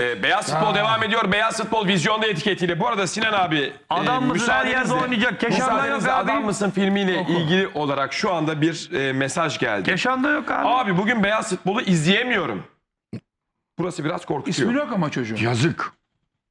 Ee, beyaz futbol devam ediyor. Beyaz futbol vizyonda etiketiyle. Bu arada Sinan abi Adam e, mısın her yerde oynayacak. Keşan'da yok abi. Adam mısın filmiyle ilgili olarak şu anda bir e, mesaj geldi. Yaşanda yok abi. Abi bugün beyaz futbolu izleyemiyorum. Burası biraz korkutuyor. İsmi yok ama çocuğun. Yazık.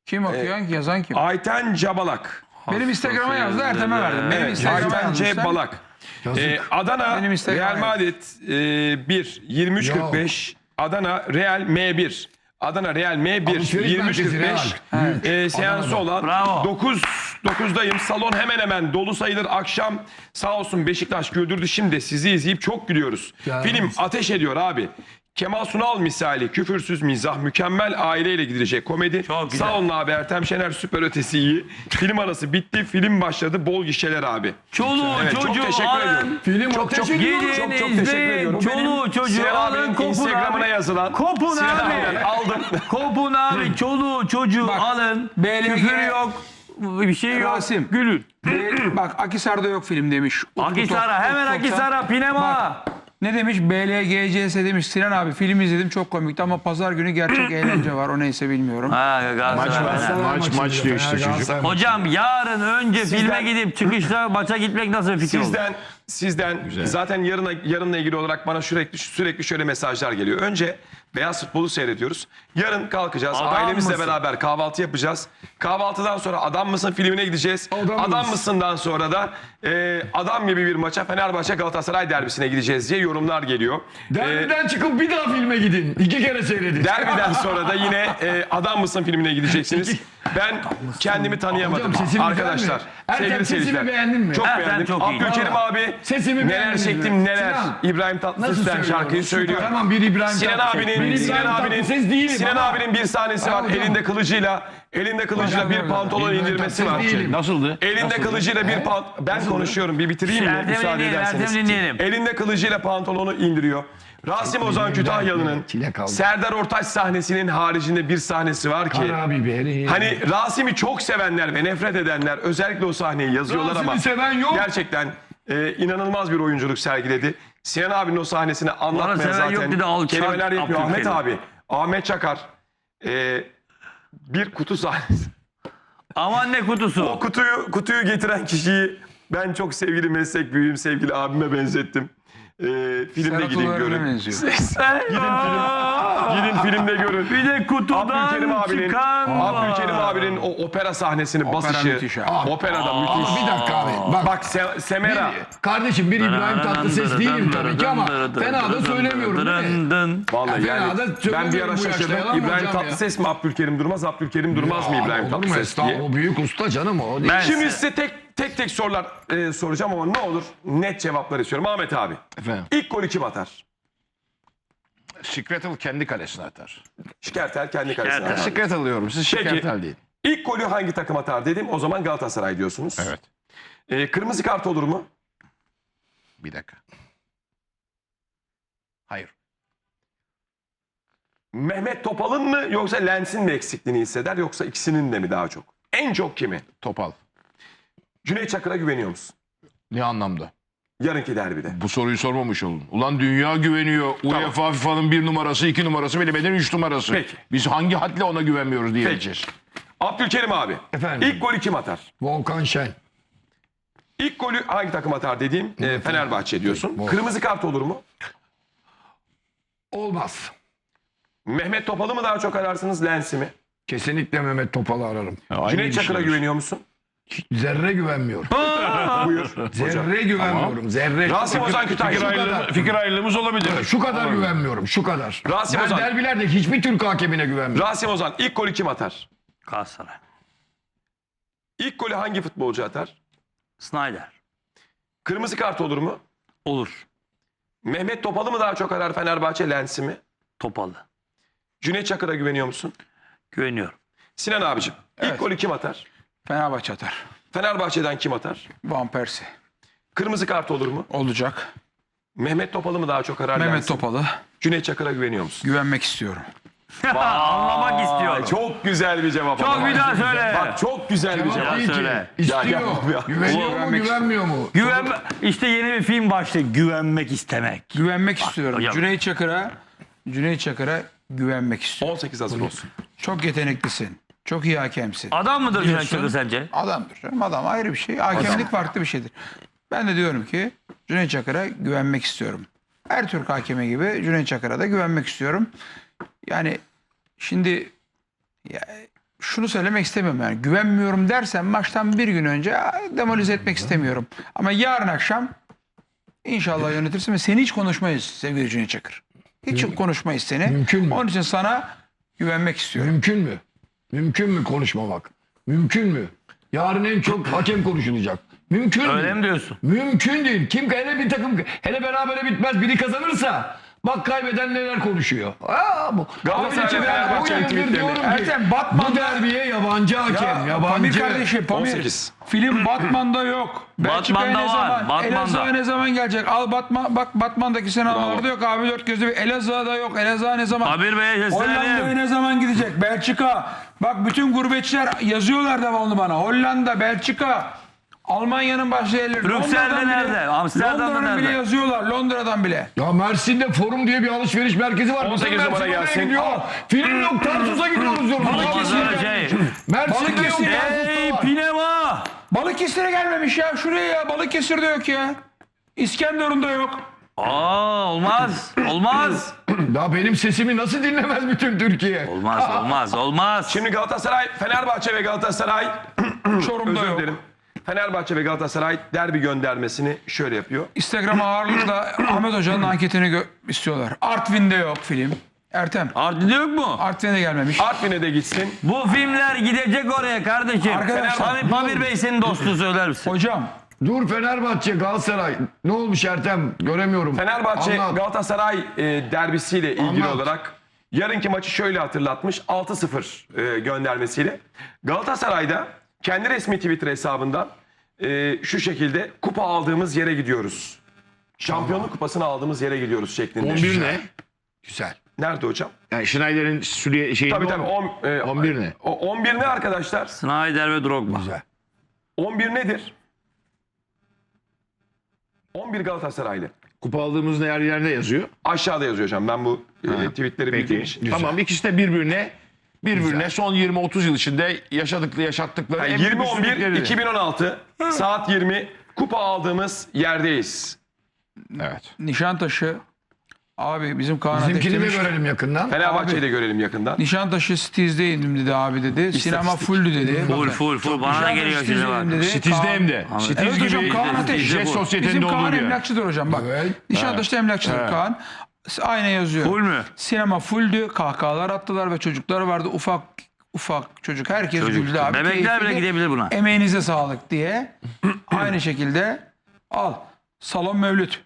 Kim okuyor? Yazan kim? Ayten Cabalak. Benim Instagram'a yazdı Ertem'e verdim. Benim Evet, Instagram'a Ayten C. Balak. Yazık. Ee, Adana Real Madrid e, 1 23.45 Adana Real M1 Adana Real M1 Alışveriş merkezi 23.45 e, seansı olan Bravo. 9 9'dayım. Salon hemen hemen dolu sayılır. Akşam sağ olsun Beşiktaş güldürdü. Şimdi sizi izleyip çok gülüyoruz. Film ateş ediyor abi. Kemal Sunal misali küfürsüz mizah, mükemmel aileyle gidilecek komedi. Çok güzel. Sağ olun abi Ertem Şener süper ötesi iyi. Film arası bitti, film başladı. Bol gişeler abi. Çoluğu Evet, çok çocuğu teşekkür alın. ediyorum. Film Çok çok. Gidin çok çok teşekkür izleyin. ediyorum. Çoluğu çocuğu Sinan alın abinin kopun Instagram'ına abi. yazılan Kopun Sinan abi. abiden aldım. Kopun abi çoluğu çocuğu Bak, alın. BLG Küfür yok. Bir şey yok. Rasim. Gülün. Bak Akisar'da yok film demiş. Akisar'a hemen. Akisar'a pinema. Ne demiş? BLGCS demiş. Sinan abi film izledim çok komikti ama pazar günü gerçek eğlence var. O neyse bilmiyorum. Ha, Maç Galatasaray. var. Fener. Maç maç diyor işte çocuk. Hocam yarın önce Sizden- filme gidip çıkışta maça gitmek nasıl bir fikir olur? Sizden sizden zaten yarına yarınla ilgili olarak bana sürekli sürekli şöyle mesajlar geliyor. Önce beyaz futbolu seyrediyoruz. Yarın kalkacağız. Adam Ailemizle mısın? beraber kahvaltı yapacağız. Kahvaltıdan sonra adam mısın filmine gideceğiz. Adam Adam, mısın? mısından sonra da e, adam gibi bir maça Fenerbahçe Galatasaray derbisine gideceğiz diye yorumlar geliyor. E, Derbiden çıkıp bir daha filme gidin. İki kere seyredin. Derbiden sonra da yine e, Adam mısın filmine gideceksiniz. Ben kendimi tanıyamadım Hocam arkadaşlar. Ertem, sevgili sesimi seyirciler. beğendin mi? Çok Ertem beğendim. çok. Abdülkerim abi Sesimi neler çektim mi? neler. Sinan, İbrahim Tatlıses'ten şarkıyı söylüyor. Tamam bir İbrahim Sinan abinin Ben Sinan abinin Tatlıses değilim Sinan ama- abinin bir sahnesi var. hocam. Elinde kılıcıyla elinde kılıcıyla bir pantolon indirmesi var. değilim. Nasıldı? Elinde kılıcıyla bir pant ben konuşuyorum bir bitireyim mi Ertem'i müsaade ederseniz. Dinleyelim. Elinde kılıcıyla pantolonu indiriyor. Rasim Ozan Kütahyalı'nın. Serdar Ortaç sahnesinin haricinde bir sahnesi var ki. Hani Rasim'i çok sevenler ve nefret edenler özellikle o sahneyi yazıyorlar ama gerçekten e, inanılmaz bir oyunculuk sergiledi. Sinan abinin o sahnesini anlatmaya zaten yok dedi, alçak kelimeler yapıyor. Ahmet abi, Ahmet Çakar e, bir kutu sahnesi. Aman ne kutusu. O kutuyu kutuyu getiren kişiyi ben çok sevgili meslek büyüğüm sevgili abime benzettim. E, filmde Serhat gidin Uğur'a görün. benziyor. Gidin filmde görün. Bir de kutudan Abdülkerim abinin, çıkan Abdülkerim var. abinin o opera sahnesini basışı. müthiş abi. Operada müthiş. Ama bir dakika abi. Bak, Bak Se- Semera. bir- kardeşim bir İbrahim Tatlıses değilim tabii ki ama fena da söylemiyorum değil mi? Vallahi Ya yani fena da ben bir söylemiyorum ara bu yaşta, şaşırdım. yalan mı İbrahim hocam ya? Tatlıses mi Abdülkerim Durmaz, Abdülkerim Durmaz mı İbrahim Olur mu Tatlıses diye. estağfurullah? O büyük usta canım o. Ben- Şimdi size tek tek tek sorular e, soracağım ama ne olur net cevaplar istiyorum. Ahmet abi. Efendim. İlk golü kim atar? Şikretel kendi kalesine atar. Şikertel kendi kalesine Şikertel. atar. Şikretel diyorum. Siz Peki. Şikretel değil. İlk golü hangi takım atar dedim. O zaman Galatasaray diyorsunuz. Evet. E, kırmızı kart olur mu? Bir dakika. Hayır. Mehmet Topal'ın mı yoksa Lens'in mi eksikliğini hisseder yoksa ikisinin de mi daha çok? En çok kimi? Topal. Cüneyt Çakır'a güveniyor musun? Ne anlamda? Yarınki derbide. Bu soruyu sormamış olun. Ulan dünya güveniyor. UEFA FIFA'nın bir numarası, iki numarası, bilemedin üç numarası. Peki. Biz hangi hadle ona güvenmiyoruz diyeceğiz. Abdülkerim abi. Efendim? İlk golü kim atar? Volkan Şen. İlk golü hangi takım atar dediğim e, Fenerbahçe diyorsun. Kırmızı kart olur mu? Olmaz. Mehmet Topal'ı mı daha çok ararsınız Lens'i mi? Kesinlikle Mehmet Topal'ı ararım. Cüneyt Çakır'a güveniyor musun? Zerre güvenmiyorum. Buyur. hocam. Zerre güvenmiyorum. Zerre. Rasim Ozan Kütahya. Şu kadar. Fikir ayrılığımız olabilir. Şu kadar güvenmiyorum. Şu kadar. Rasim ben Ozan. derbilerde hiçbir Türk hakemine güvenmiyorum. Rasim Ozan ilk golü kim atar? Galatasaray. İlk golü hangi futbolcu atar? Snyder. Kırmızı kart olur mu? Olur. Mehmet Topal'ı mı daha çok arar Fenerbahçe Lens'i mi? Topalı. Cüneyt Çakır'a güveniyor musun? Güveniyorum. Sinan abicim ilk golü kim atar? Fenerbahçe atar. Fenerbahçe'den kim atar? Van Persie. Kırmızı kart olur mu? Olacak. Mehmet Topal'ı mı daha çok arar? Mehmet mi? Topal'ı Cüneyt Çakır'a güveniyor musun? güvenmek istiyorum. Anlamak istiyorum. Çok güzel bir cevap. Çok ama. bir daha söyle. Bak çok güzel bir Cevap cevap. iyi ki. söyle. İstiyor. Ya, ya, ya. Güveniyor mu Güvenmek- güvenmiyor mu? Güven işte yeni bir film başlığı. Güvenmek istemek. Güvenmek istiyorum. hocam. Cüneyt Çakır'a Cüneyt Çakır'a güvenmek istiyorum. 18 hazır olsun. Çok yeteneklisin. Çok iyi hakemsin. Adam mıdır Cüneyt Biliyorsun. Çakır sence? Adamdır canım adam ayrı bir şey. Hakemlik farklı bir şeydir. Ben de diyorum ki Cüneyt Çakır'a güvenmek istiyorum. Her Türk hakemi gibi Cüneyt Çakır'a da güvenmek istiyorum. Yani şimdi ya, şunu söylemek istemiyorum yani güvenmiyorum dersen maçtan bir gün önce "Aa, demolize etmek istemiyorum. Ama yarın akşam inşallah yönetirsin ve seni hiç konuşmayız sevgili Cüneyt Çakır. Hiç konuşmayız seni. Mümkün mü? Onun için sana güvenmek istiyorum. Mümkün mü? Mümkün mü konuşmamak? Mümkün mü? Yarın en çok hakem konuşulacak. Mümkün Öyle değil. mi diyorsun? Mümkün değil. Kim hele bir takım hele berabere bitmez biri kazanırsa bak kaybeden neler konuşuyor. Aa, bu. Galatasaray yüzden tweetlerini- diyorum ki, Ertem, bu Batman'da- derbiye yabancı hakem. Ya, yabancı. Pamir kardeşim Pamir. 18. Film Batman'da yok. Batman'da ne var, zaman? Batman'da. Elazığ'a ne zaman gelecek? Al Batman bak Batman'daki sinemalarda yok abi dört gözlü. bir- Elazığ'a da yok. Elazığ'a ne zaman? Pamir Bey'e Hollanda'ya seslenelim. ne zaman gidecek? Belçika. Bak bütün gurbetçiler yazıyorlar devamlı bana. Hollanda, Belçika, Almanya'nın başka yerleri. Brüksel'de Londra'dan bile- nerede? Amsterdam'da Londra'dan bile nerede? yazıyorlar. Londra'dan bile. Ya Mersin'de Forum diye bir alışveriş merkezi var. 18 Bütün numara Mersin oraya gelsin. Gidiyor. Film yok Tarsus'a gidiyoruz diyorum. Balıkesir şey. Mersin'de yok Balıkesir. Tarsus'ta Ey var. Pinema! Balıkesir'e gelmemiş ya. Şuraya ya. Balıkesir'de yok ya. İskenderun'da yok. Aa olmaz. Olmaz. Ya benim sesimi nasıl dinlemez bütün Türkiye? Olmaz olmaz olmaz. Şimdi Galatasaray, Fenerbahçe ve Galatasaray Çorum'da özür yok. dilerim. Fenerbahçe ve Galatasaray derbi göndermesini şöyle yapıyor. Instagram'a ağırlıkla Ahmet Hoca'nın anketini istiyorlar. Artvin'de yok film. Ertem. Artvin'de yok mu? Artvin'e gelmemiş. Artvin'e de gitsin. Bu filmler gidecek oraya kardeşim. Arkadaşlar, Pamir, Pamir Bey senin dostun söyler misin? Hocam Dur Fenerbahçe, Galatasaray. Ne olmuş Ertem? Göremiyorum. Fenerbahçe Anlat. Galatasaray e, derbisiyle ilgili Anlat. olarak yarınki maçı şöyle hatırlatmış 6-0 e, göndermesiyle. Galatasaray'da kendi resmi Twitter hesabından e, şu şekilde kupa aldığımız yere gidiyoruz. Şampiyonluk kupasını aldığımız yere gidiyoruz şeklinde. 11 ne? Güzel. Nerede hocam? Yani Schneider'in Suriye şeyi Tabii tabii. On, e, 11 ne? o- 11 ne arkadaşlar? Snyder ve Drogba. 11 nedir? 11 Galatasaraylı. Kupa aldığımız yer yerde yazıyor. Aşağıda yazıyor hocam. Ben bu e, tweetleri bildiğim Peki. için. Tamam ikisi de birbirine birbirine son 20-30 yıl içinde yaşadıklı yaşattıkları en büyük 20-11 üstünlükleri. 2016 saat 20 kupa aldığımız yerdeyiz. Evet. Nişantaşı abi bizim Kaan Bizimkini Ateş de demiş. görelim yakından. Fenerbahçe'yi de görelim yakından. Nişantaşı Cities'de indim dedi abi dedi. Sinema fulldü dedi. Full full full. Bana da geliyor şimdi bak. Kaan- hem de. Sitiz Evet hocam gibi Kaan Ateş. Jet sosyetinde Bizim olduğu Kaan yer. emlakçıdır hocam bak. Evet. Nişantaşı'da emlakçıdır Evet. Kaan. Aynen yazıyor. Full mü? Sinema fulldü. Kahkahalar attılar ve çocuklar vardı. Ufak ufak çocuk. Herkes Çocuk. güldü abi. Bebekler bile gidebilir buna. Emeğinize sağlık diye. Aynı şekilde al. Salon Mevlüt.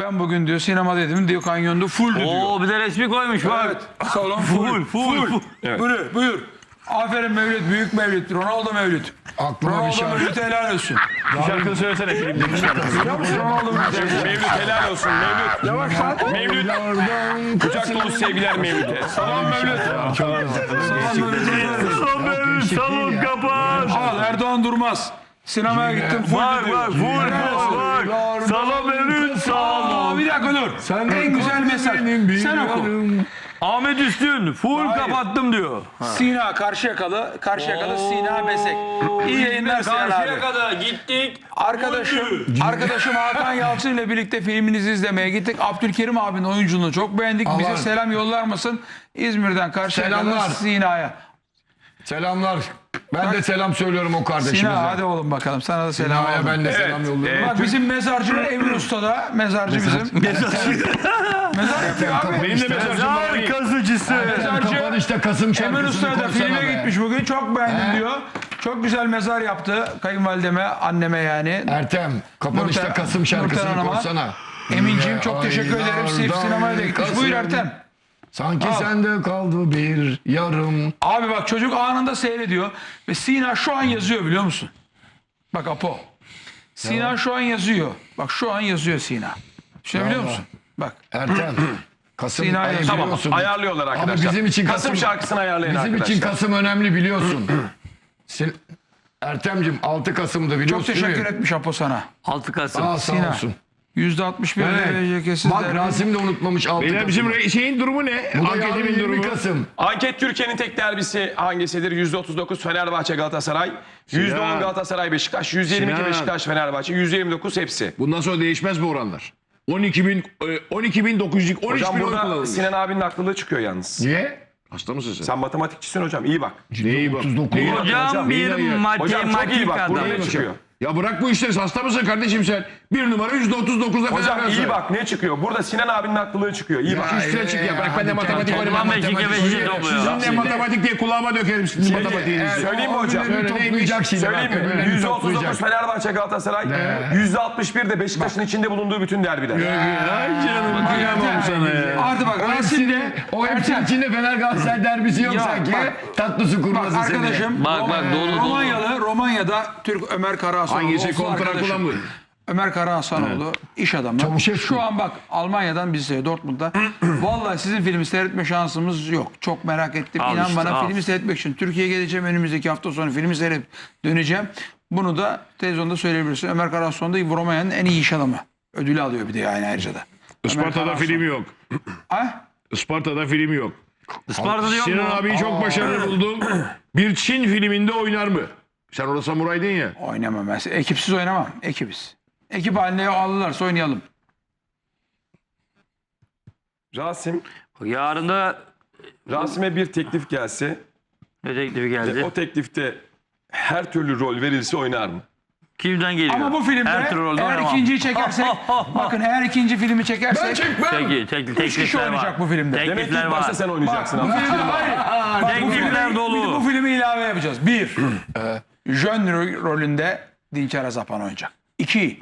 Ben bugün diyor sinema dedim diyor kanyonda fulldü diyor. Oo bir de resmi koymuş bak. Evet. Salon full. Full full. Buyur, buyur. Aferin Mevlüt, büyük Mevlüt, Ronaldo Mevlüt. Aklıma bir Ronaldo şarkı. Mevlüt helal olsun. Söylesene filmde. Biliyor musun Ronaldo Mevlüt? Mevlüt helal olsun Mevlüt. Yavaş lan. Mevlüt kucak dolusu sevgiler Mevlüt'e. Salon Mevlüt. Salon salon kapat. Al Erdoğan Durmaz. Sinemaya gittim full Bak diyor. bak full full bak. Salon Mevlüt Aa, salon. bir dakika dur. en güzel mesaj. Sen oku. Ahmet Üstün full Hayır. kapattım diyor. Sina Karşıyakalı, Karşıyakalı Sina Besek. İyi yayınlar Sinan abi. Karşıya kadar gittik. Arkadaşım, arkadaşım Hakan Yalçın ile birlikte filminizi izlemeye gittik. Abdülkerim abinin oyunculuğunu çok beğendik. Bize selam yollar mısın? İzmir'den Karşıyaka'dan Selamlar. Sina'ya. Selamlar. Ben de selam söylüyorum o kardeşimize. Sina hadi oğlum bakalım sana da selam Sina'ya ben de selam yolluyorum. Bak bizim mezarcı Emin Usta'da mezarcı bizim. Mezar yapıyor abi. Benim de mesajım var. Zar kazıcısı. Mezarcı Kapanışta Kasım şarkısını Usta'da koysana filme be. gitmiş bugün. Çok beğendim He. diyor. Çok güzel mezar yaptı kayınvalideme, anneme yani. Ertem kapanışta Nurten- Kasım şarkısını Nurten Hanım'a. koysana. Eminciğim çok teşekkür ederim. Sif Aylardan sinemaya da gitmiş. Buyur Ertem. Sanki Al. sende kaldı bir yarım. Abi bak çocuk anında seyrediyor ve Sina şu an yazıyor biliyor musun? Bak Apo. Sina şu an yazıyor. Bak şu an yazıyor Sina. Düşünebiliyor Vallahi. musun? Bak. Ertem. Kasım Sina'ya ayı. Tamam biliyorsun. ayarlıyorlar arkadaşlar. bizim için Kasım, Kasım- şarkısını ayarlayın Bizim arkadaşlar. için Kasım önemli biliyorsun. Sin- Ertem'cim 6 Kasım'da biliyorsun Çok teşekkür etmiş Apo sana. 6 Kasım. Aa sağ Sina. olsun. %61 Evet. Bak. Rasim de unutmamış 6 Beyler bizim re- şeyin durumu ne? Bu da Anketimin yarın 20 durumu. Kasım. Anket Türkiye'nin tek derbisi hangisidir? %39 Fenerbahçe Galatasaray, %10 Galatasaray Beşiktaş, %22 Sinan. Beşiktaş Fenerbahçe, %29 hepsi. Bundan sonra değişmez bu oranlar. 12 bin, e, 12 bin 900, 13 Hocam bin oy burada kullanılmış. Sinan abinin aklılığı çıkıyor yalnız. Niye? Hasta mısın sen? Sen matematikçisin hocam iyi bak. Neyi bak? 39 Neyi bak? Hocam, hocam, bir çok iyi matematik bak. Burada adamı. ne çıkıyor? Ya bırak bu işleri. Hasta mısın kardeşim sen? Bir numara %39'da Hocam Fenerbahçe. iyi bak ne çıkıyor? Burada Sinan abinin aklılığı çıkıyor. İyi bak. Üstüne çık ya. Bırak ben de matematik. Beşiktaş Beşiktaş topluyor. Sizin de matematik diye kulağıma dökerim sizin matematiğinizi. Söyleyeyim mi hocam? Toplayacak şimdi. Söyleyeyim mi? öyle %39 toplayacak. Fenerbahçe Galatasaray, %61 de Beşiktaş'ın içinde bulunduğu bütün derbiler. Ay canım kıyamam sana ya. Artı bak O Rasim de o hepsinin içinde Fener Galatasaray derbisi yok sanki. bak, Tatlı su Bak kurması arkadaşım Bak, bak, dolu, dolu. Romanyalı Romanya'da Türk Ömer Karahasanoğlu Hangisi olsun kontra arkadaşım. kullanmıyor? Ömer Karahasanoğlu iş adamı. Çavuşescu. Şu an bak Almanya'dan biz seyrediyoruz, Dortmund'da. Vallahi sizin filmi seyretme şansımız yok. Çok merak ettim. Al İnan işte, bana al. filmi seyretmek için Türkiye'ye geleceğim önümüzdeki hafta sonu filmi seyredip döneceğim. Bunu da televizyonda söyleyebilirsin. Ömer Karahasanoğlu da Romanya'nın en iyi iş adamı. Ödülü alıyor bir de yani ayrıca da. Isparta'da Ömer film yok. Ha? Isparta'da film yok. Isparta'da yok Sinan mu? abiyi çok başarılı buldum. Bir Çin filminde oynar mı? Sen orada samuraydın ya. Oynamam ben. Ekipsiz oynamam. Ekibiz. Ekip haline alırlarsa oynayalım. Rasim, Yarın da Rasim'e bir teklif gelse, ne teklifi geldi? o teklifte her türlü rol verilse oynar mı? Kimden geliyor? Ama bu filmde Her türlü rolde eğer oynamam. ikinciyi çekersek bakın eğer ikinci filmi çekersek Ben çekmem. Peki, tek, Üç kişi teklifler oynayacak var. bu filmde. Demek ki Teklifler ilk başta var. sen oynayacaksın. bu abi. filmde, hayır. Bak, bu Teklifler filmi- dolu. Bu filmi ilave yapacağız. Bir, e, Jön ro- rolünde Dinçer Azapan oynayacak. İki,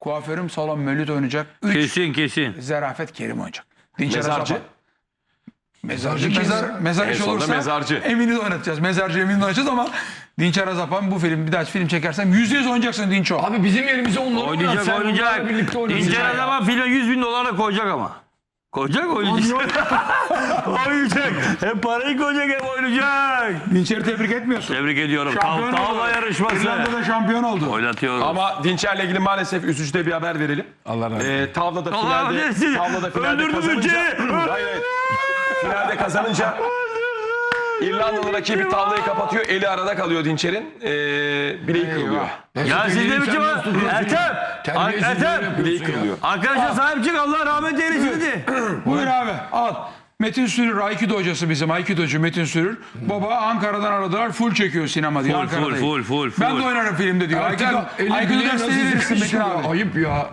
kuaförüm Salon Mölüt oynayacak. Üç, Kesin kesin. Zerafet Kerim oynayacak. Dinçer Mezarcı? Azapan. Mezarcı, Mezarcı mezar, kim? mezar En iş sonunda olursa mezarcı. Emin'i de oynatacağız. Mezarcı Emin'i de oynatacağız ama Dinçer Azapan bu film bir daha film çekersem yüzde yüz oynayacaksın Dinço. Abi bizim yerimize onları oynat. Oynayacak Sen oynayacak. bunlarla birlikte oynasın. İnce ya. zaman filme 100 bin dolar da koyacak ama. Koyacak oynayacak. oynayacak. Hem parayı koyacak hem oynayacak. Dinçer'i tebrik etmiyorsun. Tebrik ediyorum. Şampiyon Tav, tavla oldu. yarışması. İrlanda'da şampiyon oldu. Oynatıyorum. Ama Dinçer'le ilgili maalesef üzücü de bir haber verelim. Allah razı olsun. Ee, tavlada Allah finalde, tavlada finalde Öldürdü kazanınca... Hayır, hayır. Finalde kazanınca İrlandalı rakibi tavlayı kapatıyor. Eli arada kalıyor Dinçer'in. Ee, bileği kırılıyor. Ya siz de biçim Sen nasıl tutuyorsun Ertem. ya? Terbiyesiz böyle Ertem. yapıyorsun Bileği ya. kırılıyor. Arkadaşlar sahip çık Allah rahmet eylesin dedi. Buyur abi al. Metin Sürür Aikido hocası bizim Aikidocu Metin Sürür. Baba Ankara'dan aradılar full çekiyor sinema diyor. Full, Ankara'dayım. full, full, full, Ben full. de oynarım filmde diyor. Ertem, Aikido, Aikido dersleri verirsin Metin abi. Ayıp ya.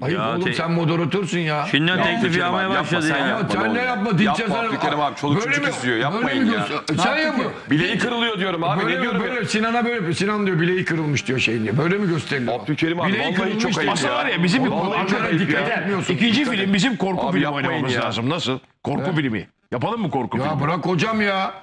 Ayıp Ya oğlum te- sen moderatörsün ya. Şimdiden teklif Abdülkerim yapmaya abi, yapma başladı sen ya. yapma. Sen ne yapma Yapma Dinçer Abdülkerim abi, çoluk çocuk izliyor, yapmayın ya. Sen yapma. Bileği kırılıyor diyorum abi. Böyle ne mi diyorum? böyle Sinan'a böyle yapıyor. Sinan diyor bileği kırılmış diyor şeyin diye. Böyle mi gösteriliyor? Abdülkerim abi, Bileği vallahi kırılmış çok ayıp Aslında ya. var ya bizim bir Vallahi korku çok ayıp ya. Dikkat etmiyorsun. İkinci film bizim korku Abi filmi yapmayın oynamamız ya. lazım. Nasıl? Korku filmi. Yapalım mı korku Ya filmi? bırak hocam ya.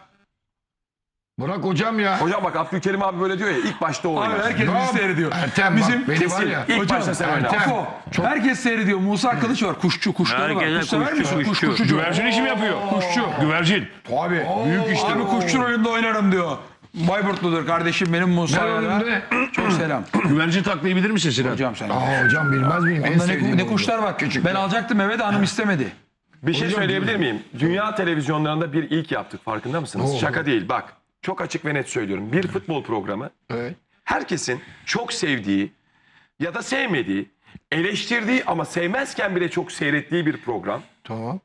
Bırak hocam ya. Hocam bak Abdülkerim abi böyle diyor ya ilk başta o oynar. Abi herkes bizi seyrediyor. Ertem Bizim bak beni var kesin ya. ilk Hocam, başta sen oyna. Ertem. Afo, Çok- herkes seyrediyor. Musa Kılıç var. Kuşçu, kuşları var. Herkese Kuş sever kuşçu, misin? Kuş, kuşçu. kuşçu. Güvercin işi mi yapıyor? Kuşçu. Güvercin. Abi büyük işte. Abi kuşçu rolünde oynarım diyor. Bayburtludur kardeşim benim Musa. Ne ya. rolünde? Çok selam. Güvercin taklayı bilir misin Sinan? Hocam sen. Aa hocam bilmez miyim? En Onda sevdiğim ne, ne kuşlar var. Küçük. Ben alacaktım eve de hanım istemedi. Bir şey söyleyebilir miyim? Dünya televizyonlarında bir ilk yaptık farkında mısınız? Şaka değil bak. Çok açık ve net söylüyorum. Bir futbol programı Evet. herkesin çok sevdiği ya da sevmediği, eleştirdiği ama sevmezken bile çok seyrettiği bir program. Tamam.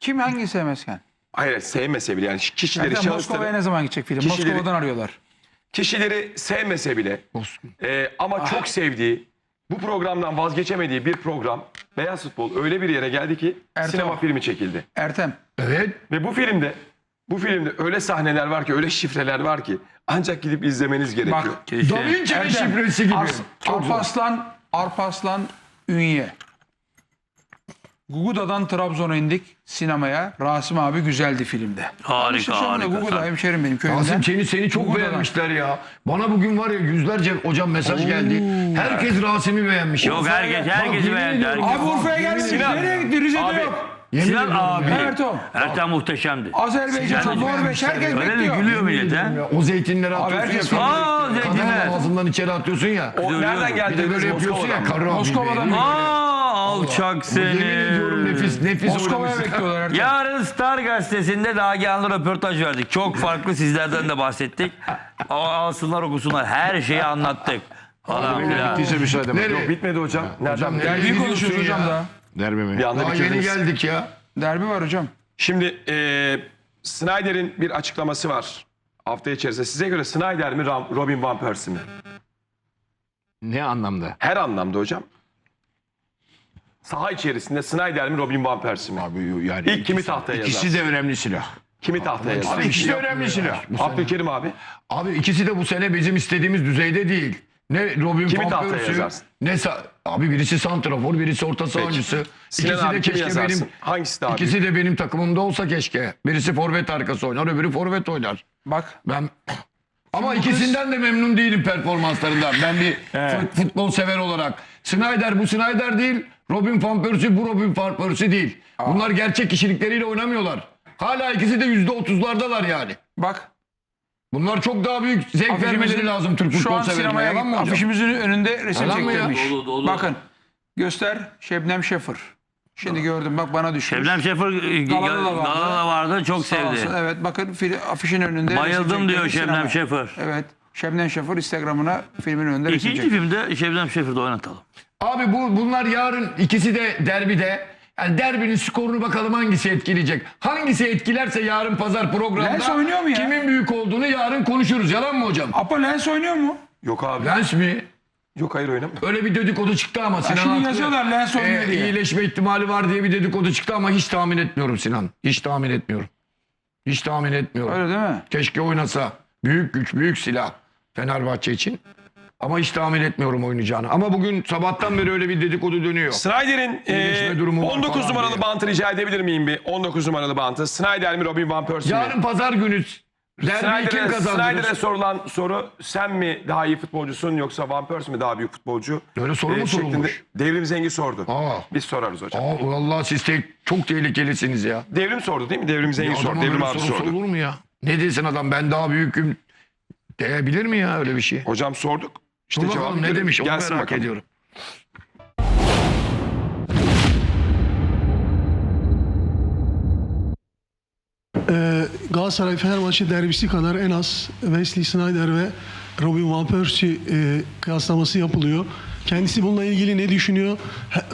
Kim hangi sevmezken? Hayır sevmese bile yani kişileri, Zaten Moskova'ya şahısları, ne zaman gidecek film? Kişileri- Moskova'dan arıyorlar. kişileri sevmese bile e, ama çok sevdiği, bu programdan vazgeçemediği bir program Beyaz Futbol öyle bir yere geldi ki Ertem. sinema filmi çekildi. Ertem. Evet. Ve bu filmde bu filmde öyle sahneler var ki, öyle şifreler var ki ancak gidip izlemeniz gerekiyor. Bak. Da Vinci'nin şifresi gibi. Ars-. Arpaslan, Arpaslan Ünye. Guguda'dan Trabzon'a indik sinemaya. Rasim abi güzeldi filmde. Harika, sonra harika. Guguda hemşerim benim köyümden. Rasim seni, seni çok Google'dan. beğenmişler ya. Bana bugün var ya yüzlerce hocam mesaj geldi. Herkes Rasim'i beğenmiş. Yok herkes, herkesi beğendi. herkes. Abi Urfa'ya. Sinan. Nereye gitti? Rize'de Abi yok. Yemin Sinan ediyorum abi. ya. Ertem muhteşemdi. Azerbaycan, Sinan- Norveç herkes Öyle bekliyor. Gülüyor millet ha. Ya, O zeytinleri atıyorsun herkes ya. Aa, zeytinler. kadın ağzından içeri atıyorsun ya. O nereden Bir geldi? de böyle yapıyorsun ya. Karı abi Moskova'dan be. Aa alçak seni. Yemin ediyorum nefis nefis Moskova'ya oynamışsın. bekliyorlar Ertuğ. Yarın Star gazetesinde Nagihan'la röportaj verdik. Çok farklı sizlerden de bahsettik. Ama alsınlar okusunlar. Her şeyi anlattık. Falan filan. Bittiyse müsaade bak. Yok bitmedi hocam. Nereden? Hocam nereye Derbi gidiyorsun konuşuyoruz hocam ya? daha. Derbi mi? Bir anda Daha yeni bitirdiniz. geldik ya. Derbi var hocam. Şimdi e, Snyder'in bir açıklaması var. Hafta içerisinde. Size göre Snyder mi Ram- Robin Van Persie mi? Ne anlamda? Her anlamda hocam. Saha içerisinde Snyder mi Robin Van Persie mi? Abi yani İlk kimi tahtaya İkisi yazarsın? de önemli silah. Kimi tahtaya Abi yazarsın? ikisi de önemli silah. Abdülkerim abi. Abi ikisi de bu sene bizim istediğimiz düzeyde değil. Ne Robin Kimi Van tahtaya yazarsın? ne sa- abi birisi santrafor, birisi orta saha oyuncusu. Sinan İkisi abi de kimi keşke yazarsın? benim Hangisi daha ikisi de benim takımımda olsa keşke. Birisi forvet arkası oynar, öbürü forvet oynar. Bak Ben ama ikisinden de memnun değilim performanslarından. Ben bir fut- futbol sever olarak. Snyder bu Snyder değil. Robin Van Persie bu Robin Van Persie değil. Bunlar gerçek kişilikleriyle oynamıyorlar. Hala ikisi de yüzde otuzlardalar yani. bak. Bunlar çok daha büyük zevk vermeleri lazım Türk Şu futbol an severine. sinemaya Yalan mı hocam? afişimizin önünde resim Yalan mı ya? çektirmiş. Dolu, dolu. Bakın göster Şebnem Şefır. Şimdi gördüm bak bana düşmüş. Şebnem Şefir e, Galada da vardı. Galada da vardı. Çok Sağ olsun. sevdi. Evet bakın fil- afişin önünde. resim Bayıldım diyor çektirmiş Şebnem sinemaya. Şefir. Evet. Şebnem Şefir Instagram'ına filmin önünde resim İkinci çekti. filmde Şebnem Şefir'de oynatalım. Abi bu bunlar yarın ikisi de derbide. Yani derbinin skorunu bakalım hangisi etkileyecek. Hangisi etkilerse yarın pazar programda Lens oynuyor mu ya? kimin büyük olduğunu yarın konuşuruz. Yalan mı hocam? Apo Lens oynuyor mu? Yok abi. Lens mi? Yok hayır oynamıyor. Öyle bir dedikodu çıktı ama Sinan şimdi haklı. yazıyorlar Lens oynuyor Ee, diye. iyileşme ihtimali var diye bir dedikodu çıktı ama hiç tahmin etmiyorum Sinan. Hiç tahmin etmiyorum. Hiç tahmin etmiyorum. Öyle değil mi? Keşke oynasa. Büyük güç, büyük silah Fenerbahçe için. Ama hiç tahmin etmiyorum oynayacağını. Ama bugün sabahtan beri öyle bir dedikodu dönüyor. Snyder'in e, durumu var 19 falan numaralı diye. bantı rica edebilir miyim bir? 19 numaralı bantı. Snyder mi Robin Van Persie mi? Yarın pazar günü derbiyi kim Snyder'e sorulan soru sen mi daha iyi futbolcusun yoksa Van Persie mi daha büyük futbolcu? Öyle soru mu şeklinde sorulmuş? Devrim Zengi sordu. Aa. Biz sorarız hocam. Aa, vallahi siz tek, çok tehlikelisiniz ya. Devrim sordu değil mi? Devrim Zengi sordu. Devrim abi soru sordu. sorulur mu ya? Ne desin adam ben daha büyüküm diyebilir mi ya öyle bir şey? Hocam sorduk. İşte Dur bakalım ne demiş onu Gelsin merak bakalım. ediyorum. Ee, Galatasaray Fenerbahçe derbisi kadar en az Wesley Sneijder ve Robin Van Persie e, kıyaslaması yapılıyor. Kendisi bununla ilgili ne düşünüyor?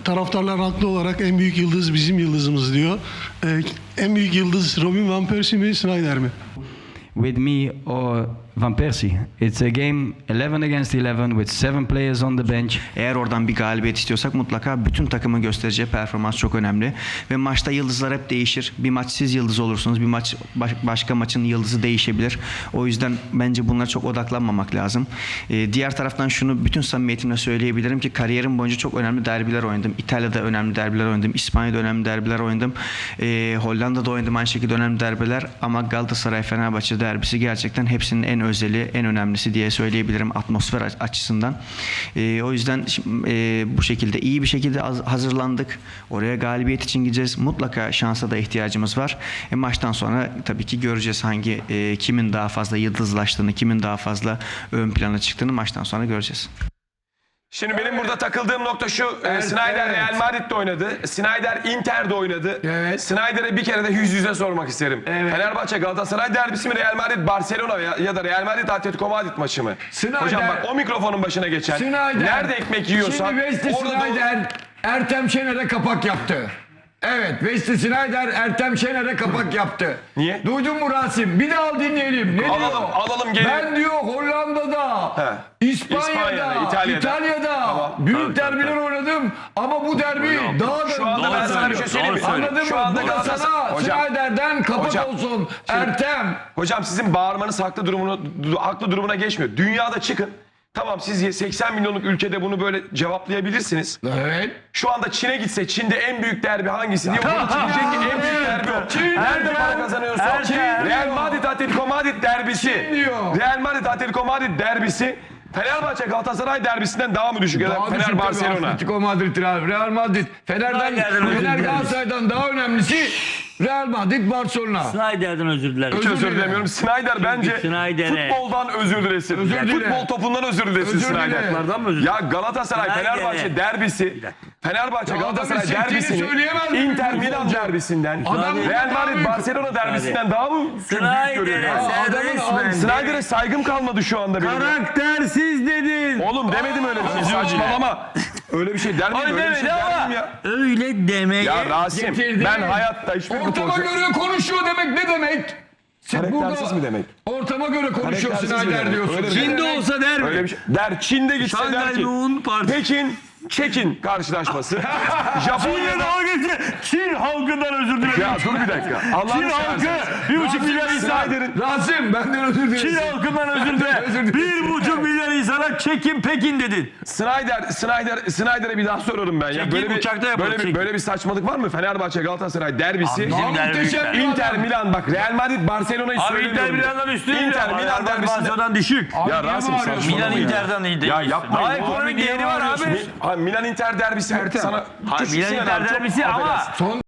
Taraftarlar haklı olarak en büyük yıldız bizim yıldızımız diyor. Ee, en büyük yıldız Robin Van Persie mi Sneijder mi? with me or Van Persie. It's a game 11 against 11 with seven players on the bench. Eğer oradan bir galibiyet istiyorsak mutlaka bütün takımın göstereceği performans çok önemli. Ve maçta yıldızlar hep değişir. Bir maç siz yıldız olursunuz. Bir maç baş- başka maçın yıldızı değişebilir. O yüzden bence bunlara çok odaklanmamak lazım. Ee, diğer taraftan şunu bütün samimiyetimle söyleyebilirim ki kariyerim boyunca çok önemli derbiler oynadım. İtalya'da önemli derbiler oynadım. İspanya'da önemli derbiler oynadım. Ee, Hollanda'da oynadım aynı şekilde önemli derbiler. Ama Galatasaray Fenerbahçe derbisi gerçekten hepsinin en özeli, en önemlisi diye söyleyebilirim atmosfer aç- açısından. Ee, o yüzden e, bu şekilde iyi bir şekilde haz- hazırlandık. Oraya galibiyet için gideceğiz. Mutlaka şansa da ihtiyacımız var. E, maçtan sonra tabii ki göreceğiz hangi e, kimin daha fazla yıldızlaştığını, kimin daha fazla ön plana çıktığını maçtan sonra göreceğiz. Şimdi benim burada takıldığım nokta şu. e, Snyder evet. Real Madrid'de oynadı. Snyder Inter'de oynadı. Evet. Snyder'e bir kere de yüz yüze sormak isterim. Fenerbahçe Galatasaray derbisi mi Real Madrid Barcelona ya, ya da Real Madrid Atletico Madrid maçı mı? Snyder- Hocam bak o mikrofonun başına geçen. Snyder. Nerede ekmek yiyorsan Şimdi Wesley orada da Snyder Ertem Şener'e kapak yaptı. Evet Wesley Snyder Ertem Şener'e kapak yaptı. Niye? Duydun mu Rasim? Bir daha dinleyelim. Ne Alalım, diyor? alalım, gelin. Ben diyor Hollanda'da, He. İspanya'da, İspanya'da, İtalya'da, İtalya'da. Tamam. büyük Tabii, derbiler oynadım ama bu derbi daha da Şu anda ben sana bir şey söyleyeyim mi? Anladın Şu anda Bu da Galatasaray- sana Hocam. Snyder'den kapak Hocam. olsun. Ertem. Hocam sizin bağırmanız haklı durumunu du- haklı durumuna geçmiyor. Dünyada çıkın. Tamam siz 80 milyonluk ülkede bunu böyle cevaplayabilirsiniz. Evet. Şu anda Çin'e gitse Çin'de en büyük derbi hangisi diye için diyecek ki en büyük derbi o. Nerede para kazanıyorsa Çin Real Madrid Atletico Madrid derbisi. Çin diyor. Real Madrid Atletico Madrid derbisi Fenerbahçe Galatasaray derbisinden daha mı düşük Daha Fener Barcelona? Atletico Madrid, Real, Real Madrid. Fener'den, Fener. Galatasaray'dan daha önemlisi Real Madrid, Barcelona. Snyder'den özür dilerim. Hiç özür dilemiyorum. Snyder bence Snyder'e- futboldan özür dilesin. Özür Yani dile. Futbol topundan özür dilesin Özür Snyder. dile. Özür Ya Galatasaray Snyder'e- Fenerbahçe derbisi Fenerbahçe Galatasaray derbisini söyleyemez mi Inter Milan derbisinden Adam Real Madrid Barcelona derbisinden daha mı büyük Snyder'e görüyor? ya? sen adamın- resmen Snyder'e saygım kalmadı şu anda benim. karaktersiz dedin. Oğlum demedim öyle bir şey. Saçmalama. Öyle bir şey der miyim? Ay Öyle bir şey demedi der ama miyim ya? öyle demeye Ya Rasim getirdi. ben hayatta hiçbir Ortama futbolcu... göre konuşuyor demek ne demek? Siz Karaktersiz mi demek? Ortama göre konuşuyor Karaktersiz mi demek? diyorsun. Öyle şey. Çin'de olsa der mi? Öyle bir şey. Der Çin'de gitse der Şangay ki. Partisi. Pekin, Çekin karşılaşması. Japonya'da... Çin halkından özür dilerim. Ya dur bir dakika. Allah'ını Çin halkı seversen. bir buçuk milyar insan. Snyder'in Rasim benden özür Çin dilerim. halkından özür dile. Özür dilerim. Bir buçuk milyar insana Çekin Pekin dedin. Snyder, Snyder, Snyder'e bir daha sorarım ben ya. Çekin, Böyle bir, yapalım, böyle bir, çekin. böyle bir saçmalık var mı? Fenerbahçe Galatasaray derbisi. Bizim Daha derbi Inter. Milan bak Real Madrid Barcelona'yı Abi söylemiyorum. Inter Milan'dan üstün. Inter Milan derbisinde. Barcelona'dan düşük. Ya niye Rasim bağırıyorsun? saçmalama Milan ya. Inter'den iyi değil. Ya yapmayın. Daha Abi ekonomik değeri var abi. Milan Inter derbisi Ertem. sana Ha, Küçük Milan Inter derbisi ama. Son